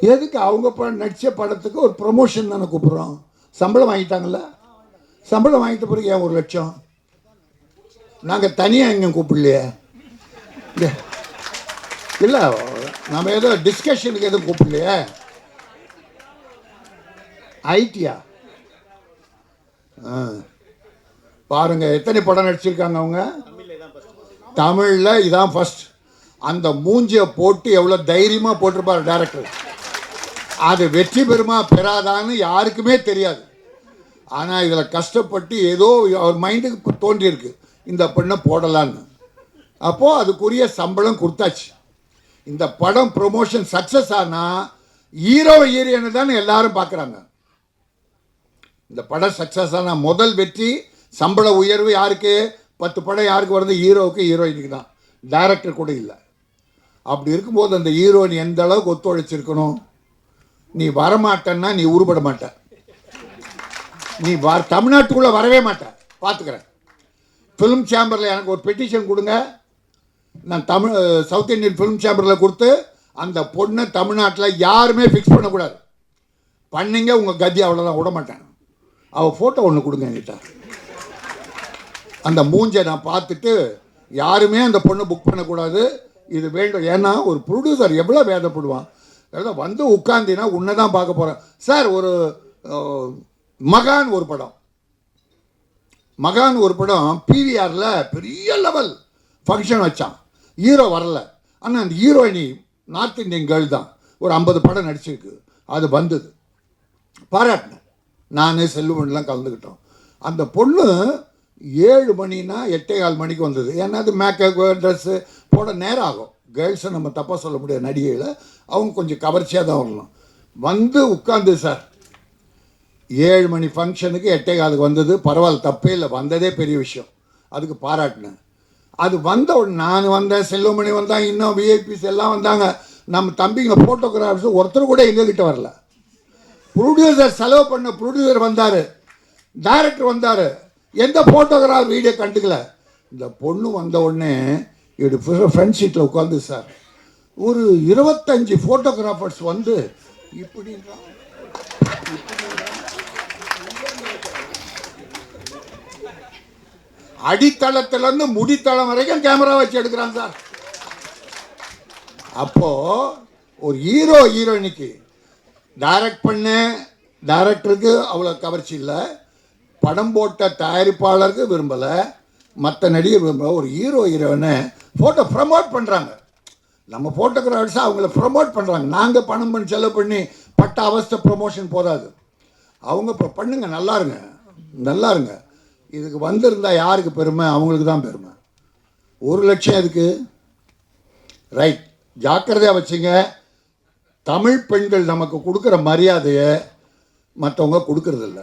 எதுக்கு அவங்க படம் நடித்த படத்துக்கு ஒரு ப்ரொமோஷன் தானே கூப்பிட்றோம்? சம்பளம் வாங்கிட்டாங்கல்ல? சம்பளம் வாங்கிட்ட பிறகு ஏன் ஒரு லட்சம்? நாங்கள் தனியாக எங்கேயும் கூப்பிடலையே? இல்லை நம்ம ஏதோ டிஸ்கஷனுக்கு எதுவும் கூப்பிடலையே? ஐடியா. ஆ. பாருங்க எத்தனை படம் நடிச்சிருக்காங்க அவங்க? தமிழில் இதான் ஃபஸ்ட் அந்த மூஞ்சியை போட்டு எவ்வளோ தைரியமாக போட்டிருப்பார் டேரக்டர் அது வெற்றி பெறுமா பெறாதான்னு யாருக்குமே தெரியாது. ஆனால் இதில் கஷ்டப்பட்டு ஏதோ அவர் மைண்டுக்கு தோன்றியிருக்கு. இந்த பெண்ணை போடலான்னு. அப்போது அதுக்குரிய சம்பளம் கொடுத்தாச்சு. இந்த படம் ப்ரொமோஷன் சக்ஸஸ் ஆனால் ஹீரோ ஹீரோயினை தானே எல்லாரும் பார்க்குறாங்க. இந்த படம் சக்ஸஸ் ஆனால் முதல் வெற்றி சம்பள உயர்வு யாருக்கு? பத்து படம் யாருக்கு வருது? ஹீரோவுக்கு ஹீரோயினுக்கு தான். டைரக்டர் கூட இல்லை. அப்படி இருக்கும்போது அந்த ஹீரோயின் எந்த அளவுக்கு ஒத்துழைச்சிருக்கணும்? நீ வரமாட்டேன்னா நீ உருப்பட மாட்ட நீ வ தமிழ்நாட்டுக்குள்ளே வரவே மாட்ட பார்த்துக்கிறேன் ஃபிலிம் சேம்பரில் எனக்கு ஒரு பெட்டிஷன் கொடுங்க. நான் தமிழ் சவுத் இந்தியன் ஃபிலிம் சேம்பரில் கொடுத்து அந்த பொண்ணை தமிழ்நாட்டில் யாருமே ஃபிக்ஸ் பண்ணக்கூடாது. பண்ணீங்க உங்கள் கதி அவ்வளோதான் விட மாட்டேன். அவள் ஃபோட்டோ ஒன்று கொடுங்க என்கிட்ட. அந்த மூஞ்சை நான் பார்த்துட்டு யாருமே அந்த பொண்ணை புக் பண்ணக்கூடாது. இது வேண்டும். ஏன்னா ஒரு ப்ரொடியூசர் எவ்வளோ வேதப்படுவான்? அதாவது வந்து உட்காந்தினா உன்னை தான் பார்க்க போகிறேன் சார் ஒரு மகான் ஒரு படம். மகான் ஒரு படம் பிவிஆரில் பெரிய லெவல் ஃபங்க்ஷன் வச்சான். ஹீரோ வரல. ஆனால் அந்த ஹீரோயினி நார்த் இந்தியன் கேர்ள் தான். ஒரு ஐம்பது படம் நடிச்சிருக்கு. அது வந்தது. பாராட்டினேன். நான் செல்லுமணிலாம் கலந்துக்கிட்டோம். அந்த பொண்ணு ஏழு மணினா எட்டே கால் மணிக்கு வந்தது. ஏன்னா அது மேக்கப் ட்ரெஸ்ஸு போட நேரம் ஆகும். கேர்ள்ஸை நம்ம தப்பாக சொல்ல முடியாது நடிகையில் அவங்க கொஞ்சம் கவர்ச்சியாக தான் வரலாம் வந்து உட்காந்து சார் ஏழு மணி ஃபங்க்ஷனுக்கு எட்டே காலுக்கு வந்தது. பரவாயில்ல தப்பே இல்லை. வந்ததே பெரிய விஷயம். அதுக்கு பாராட்டினேன். அது வந்த உடனே நான் வந்தேன் செல்வமணி வந்தாங்க இன்னும் விஐபிஸ் எல்லாம் வந்தாங்க. நம்ம தம்பிங்க ஃபோட்டோகிராஃபர்ஸ் ஒருத்தர் கூட எங்ககிட்ட வரல. ப்ரொடியூசர் செலவு பண்ண ப்ரொடியூசர் வந்தார். டைரக்டர் வந்தார். எந்த ஃபோட்டோகிராஃபர் வீடியோ கண்டுக்கல. இந்த பொண்ணு வந்த உடனே இப்படி ஃப்ரண்ட் ஷீட்டில் உட்காந்து சார் ஒரு இருபத்தஞ்சி ஃபோட்டோகிராஃபர்ஸ் வந்து இப்படின்றான் அடித்தளத்திலேருந்து முடித்தளம் வரைக்கும் கேமரா வச்சு எடுக்கிறாங்க சார் அப்போ ஒரு ஹீரோ ஹீரோயினுக்கு டைரக்ட் பண்ண டைரக்டருக்கு அவ்வளோ கவர்ச்சி இல்லை. படம் போட்ட தயாரிப்பாளருக்கு விரும்பலை. மற்ற நடிகர் ஒரு ஹீரோ ஹீரோயினை ஃபோட்டோ ப்ரமோட் பண்ணுறாங்க நம்ம ஃபோட்டோகிராஃபர்ஸாக அவங்கள ப்ரமோட் பண்ணுறாங்க நாங்கள் பணம் பண்ணி செலவு பண்ணி பட்ட அவஸ்தை ப்ரொமோஷன் போதாது. அவங்க இப்போ பண்ணுங்க நல்லா இருங்க. நல்லா இருங்க. இதுக்கு வந்திருந்தா யாருக்கு பெருமை? அவங்களுக்கு தான் பெருமை. ஒரு லட்சம் இதுக்கு ரைட் ஜாக்கிரதையாக வச்சுங்க. தமிழ் பெண்கள் நமக்கு கொடுக்குற மரியாதையை மற்றவங்க கொடுக்கறதில்ல.